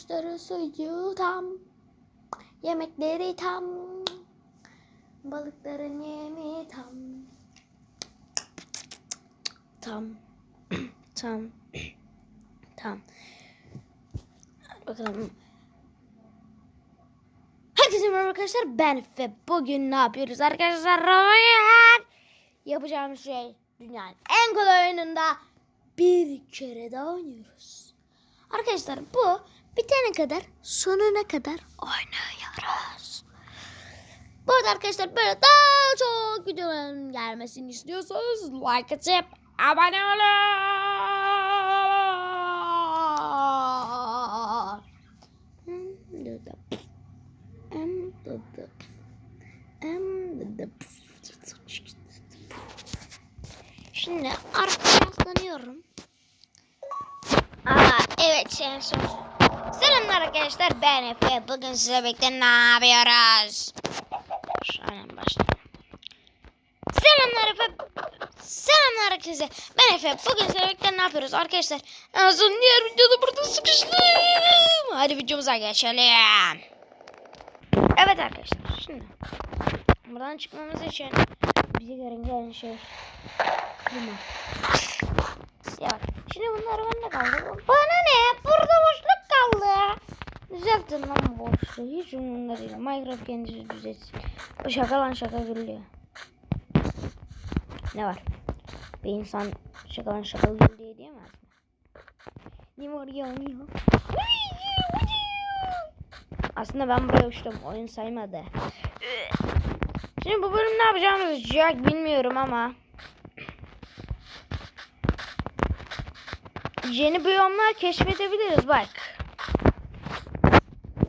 Kuşları suyu tam. Yemekleri tam. Balıkların yemi tam. Tam. tam. tam. Hadi bakalım. Herkese merhaba arkadaşlar. Ben Efe. Bugün ne yapıyoruz arkadaşlar? Bugün Yapacağımız şey dünyanın en kolay oyununda bir kere daha oynuyoruz. Arkadaşlar bu bitene kadar sonuna kadar oynuyoruz. Bu arada arkadaşlar böyle daha çok videoların gelmesini istiyorsanız like atıp abone olun. Şimdi arkaya yaslanıyorum. Aa, evet sen sor. Arkadaşlar ben Efe. Bugün size birlikte ne yapıyoruz? Şöyle başlayalım. Selamlar Efe. Selamlar arkadaşlar. Ben Efe. Bugün size birlikte ne yapıyoruz arkadaşlar? En son diğer videoda burada sıkıştım. Hadi videomuza geçelim. Evet arkadaşlar şimdi buradan çıkmamız için bize gereken şey klima. Ya şimdi bunlar bende kaldı. Bana ne? Burada boşluk kaldı. Düzeltin lan bu boşluğu. Hiç umurumda değil. Minecraft kendisi düzeltsin. O şaka lan şaka gülüyor. Ne var? Bir insan şaka lan şaka gül diye diyemez mi? Ne var ya ne? Aslında ben buraya uçtum. Oyun saymadı. Şimdi bu bölüm ne yapacağımızı Jack bilmiyorum ama. Yeni biyomlar keşfedebiliriz bak.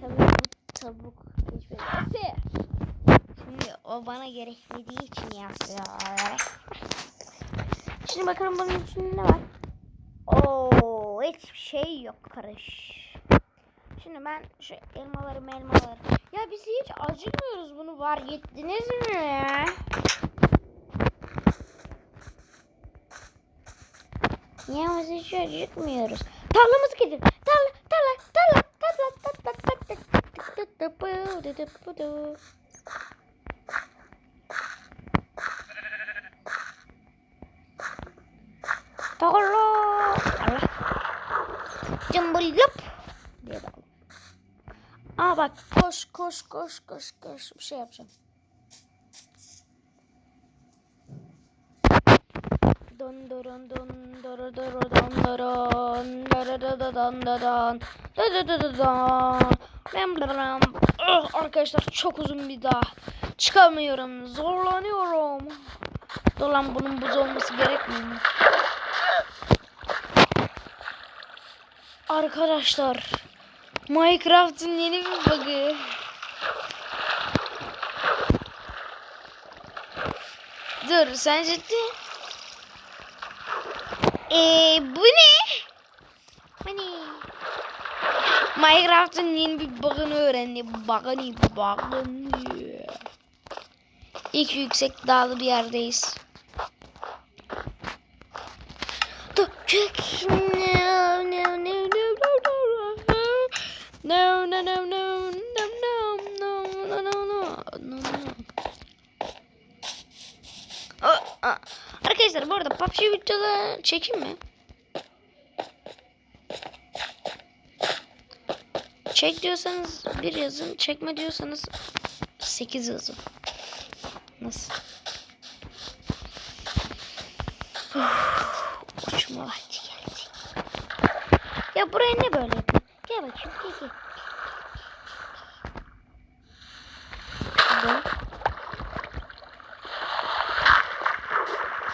Tabii bu tavuk keşfedilmesi. Şimdi o bana gerekmediği için yapıyor. Şimdi bakalım bunun içinde ne var? Oo, hiçbir şey yok karış. Şimdi ben şu elmaları elmaları. Ya biz hiç acımıyoruz bunu var gittiniz mi? Ya biz hiç acıkmıyoruz. Tarlamızı gidin. Tarla, tarla, tarla, tarla, tarla, tarla, tarla, tarla, tarla, tarla. Tarla. Doğru. Allah. Cımbıl yap. Diye bağlı. Aa bak koş koş koş koş koş bir şey yapacağım. Don doron don doro doro don doron doro doro don doron doro doro don ben bram oh, arkadaşlar çok uzun bir daha çıkamıyorum zorlanıyorum dolan bunun buz olması gerekmiyor mu? Arkadaşlar Minecraft'ın yeni bir bug'ı. Dur sen ciddi? Eee bu ne? Bu ne? Minecraft'ın yeni bir bug'ını öğrendi. Bug'ını bug'ını. İlk yüksek dağlı bir yerdeyiz. Dur. No, Arkadaşlar bu arada PUBG videoda çekeyim mi? Çek diyorsanız bir yazın, çekme diyorsanız 8 yazın. Nasıl vakti geldi. Ya buraya ne böyle yapayım? Gel bakayım, gel gel. Gel.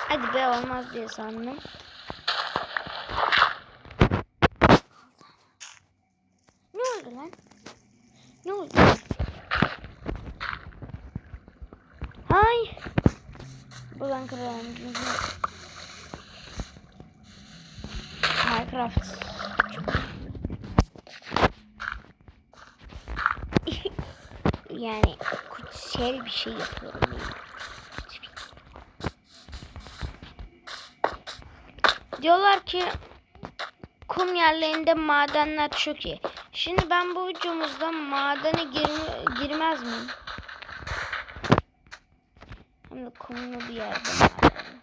Hadi be olmaz diye sandım. Ne oldu lan? Ne oldu? Hay. Buradan kıralım. Minecraft. yani kutsal bir şey yapıyorum. Yani. Diyorlar ki kum yerlerinde madenler çok iyi. Şimdi ben bu videomuzda madene gir- girmez miyim? Hem de kumlu bir yerde maden.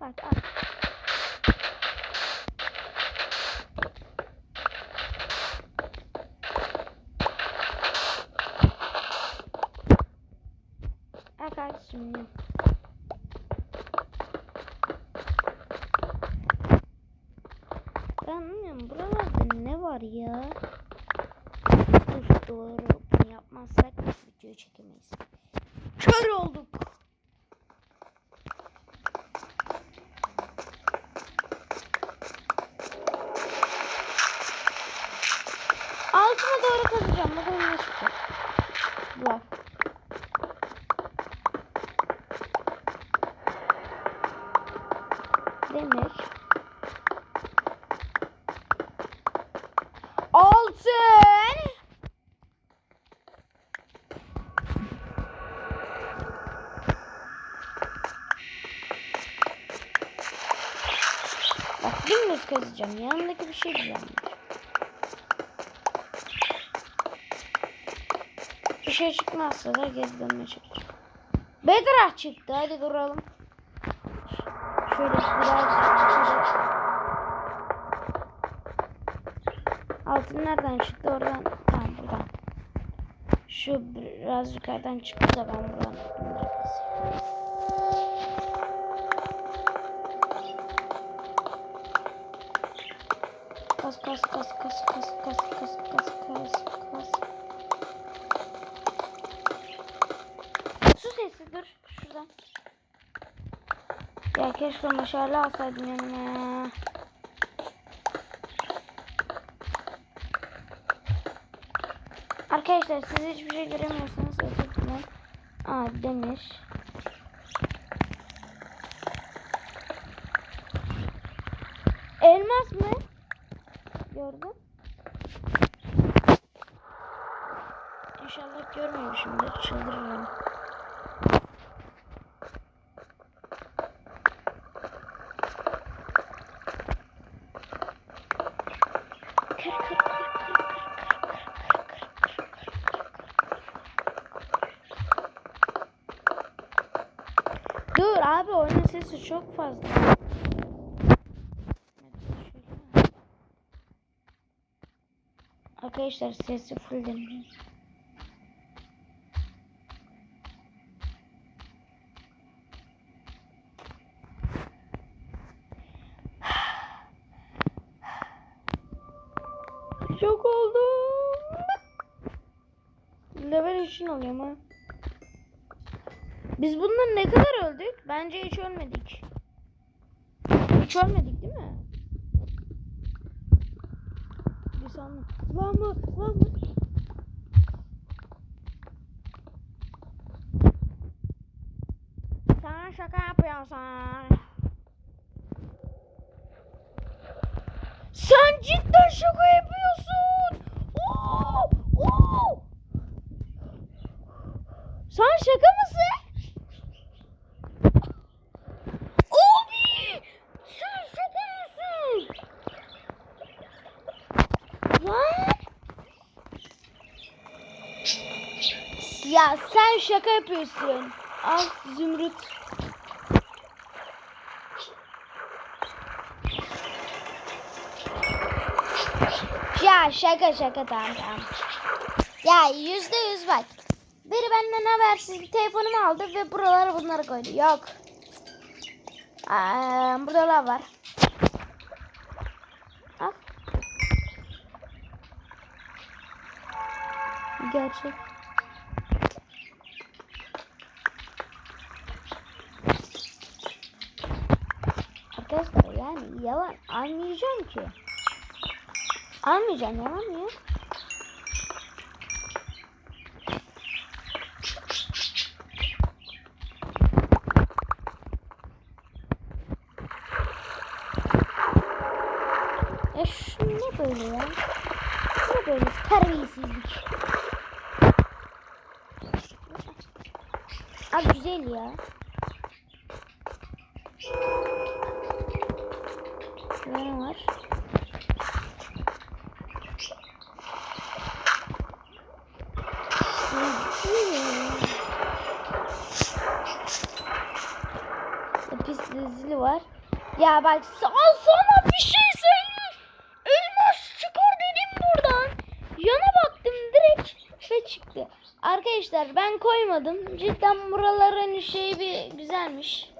Bak al. Al kardeşim benim. Ben anlamıyorum buralarda ne var ya? Dur doğru bunu yapmazsak video çekemeyiz. Kör olduk. Altıma doğru kazacağım. Bakalım ne çıkacak. Var. Demir. Altın. Bak dümdüz kazacağım. Yanındaki bir şey diyeceğim. Bir şey çıkmazsa da geri dönme çalışacağım. Bedrock çıktı. Hadi duralım. Şöyle biraz Altın nereden çıktı oradan? Tamam buradan. Şu biraz yukarıdan çıktı da ben buradan basayım. Kas kas kas kas kas kas kas kas kas kas. Su sesi dur şuradan. Ya keşke meşale alsaydım yanıma ya. Arkadaşlar siz hiçbir şey göremiyorsanız özür dilerim. Aa demir. Sesi çok fazla. Arkadaşlar sesi full dinleyin. Çok oldum. Level için alıyorum ha. Biz bundan ne kadar öldük? Bence hiç ölmedik. Hiç ölmedik değil mi? Bir sandım. Lan mı? Lan mı? Sen şaka yapıyorsun. Sen cidden şaka yapıyorsun. Oo! Oo! Sen şaka mısın? Abi! Sen şaka mısın? Lan! Ya sen şaka yapıyorsun. Al zümrüt. Ya şaka şaka tamam tamam. Ya yüzde yüz bak. Biri benden habersiz bir telefonumu aldı ve buralara bunları koydu. Yok. Aa, burada lav var. Al. Gerçek. Arkadaşlar yani yalan almayacağım ki. Almayacağım yalan ya. Ya şu ne böyle ya? Ne böyle terbiyesizlik. Abi güzel ya. Şurada ne var? Lapis lazuli var. Bak al sana bir şey söyleyeyim. Elmas çıkar dedim buradan. Yana baktım direkt ve çıktı. Arkadaşlar ben koymadım. Cidden buraların şey bir güzelmiş.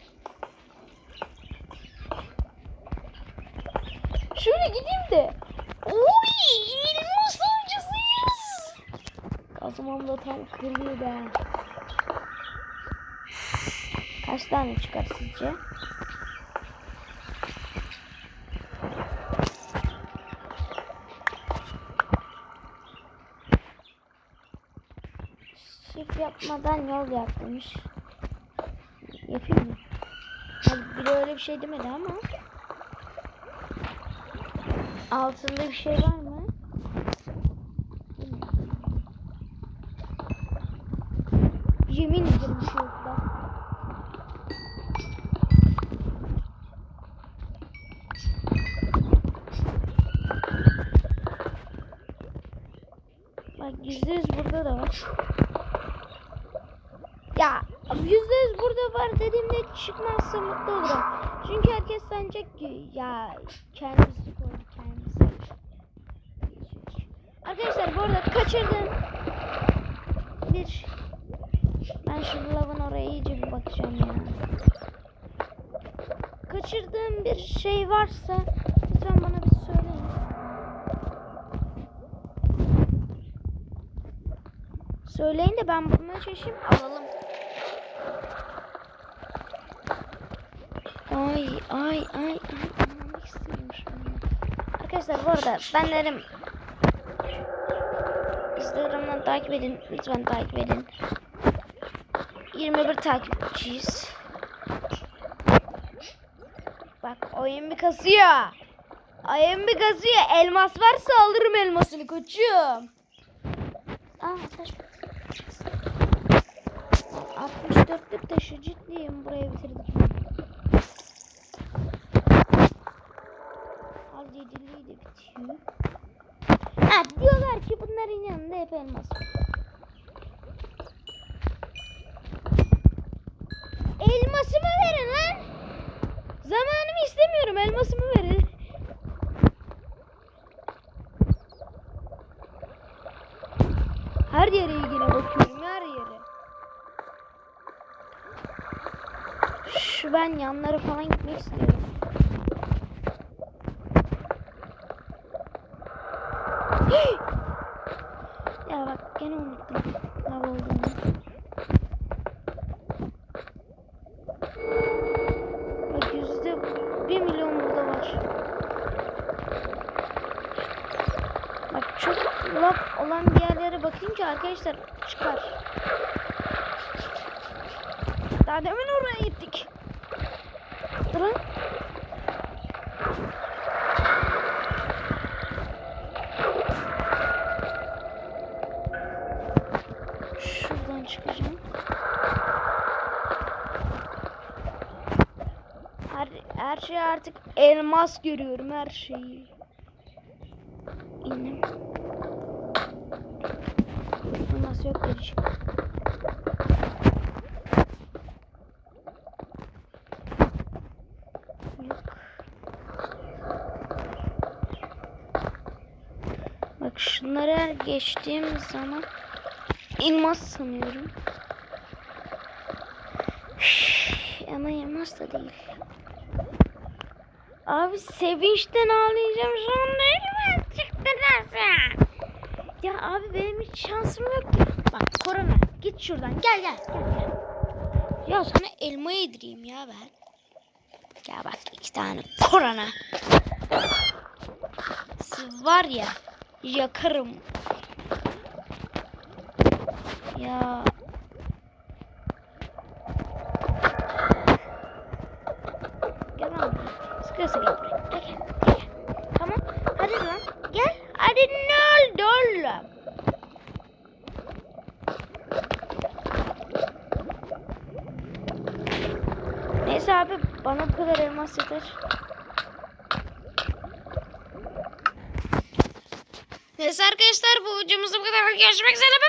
Şöyle gideyim de. Oy elmas avcısıyız. Kazmam da tam kırılıyor da. Kaç tane çıkar sizce? Çift yapmadan yol yapmış. Yapayım mı? Hadi biri öyle bir şey demedi ama. Altında bir şey var mı? Yemin ederim bir şey yok bak. Bak burada da var. Ya yüzde yüz burada var dediğimde çıkmazsa mutlu olurum. Çünkü herkes sanacak ki ya kendisi koydu kendisi. Arkadaşlar bu arada kaçırdım. Bir ben şu lavın oraya iyice bir bakacağım ya. Kaçırdığım bir şey varsa lütfen bana bir söyleyin. Söyleyin de ben bulmaya çalışayım alalım. Ay ay ay. Arkadaşlar bu arada ben derim Instagram'dan takip edin. Lütfen takip edin. 21 takipçiyiz. Bak oyun bir kasıyor. Oyun bir kasıyor. Elmas varsa alırım elmasını koçum. Aa taş. 64'lük taşı ciddiyim buraya bitirdik. Al yediliği de bitiyor. Ha diyorlar ki bunların yanında hep elmas var. Elmasımı verin lan. Zamanımı istemiyorum. Elmasımı verin. Her yere ilgine bakıyorum. Her yere. Şu ben yanlara falan gitmek istiyorum. ya bak gene unuttum. Ne olduğunu. Bak yüzde bir milyon burada var. Bak çok laf olan bir yerlere bakınca arkadaşlar çıkar. Daha demin oraya gittik. Dur lan. Şuradan çıkacağım. Her, her şey artık elmas görüyorum her şeyi. İndim. Elmas yok gelecek. Yok. Bak şunları her geçtiğim zaman elmas sanıyorum. Ama elmas da değil. Abi sevinçten ağlayacağım şu anda elmas çıktı nasıl? Ya abi benim hiç şansım yok ki. Bak korona git şuradan gel gel gel gel. Ya sana elma yedireyim ya ben. Gel bak iki tane korona. Siz var ya yakarım. Ya. Gel lan buraya. Sıkıyorsa gel buraya. Gel gel. gel. Tamam. Hadi lan. Gel. Hadi ne oldu oğlum? Neyse abi bana bu kadar elmas yeter. Neyse arkadaşlar bu videomuzda bu kadar. Görüşmek üzere.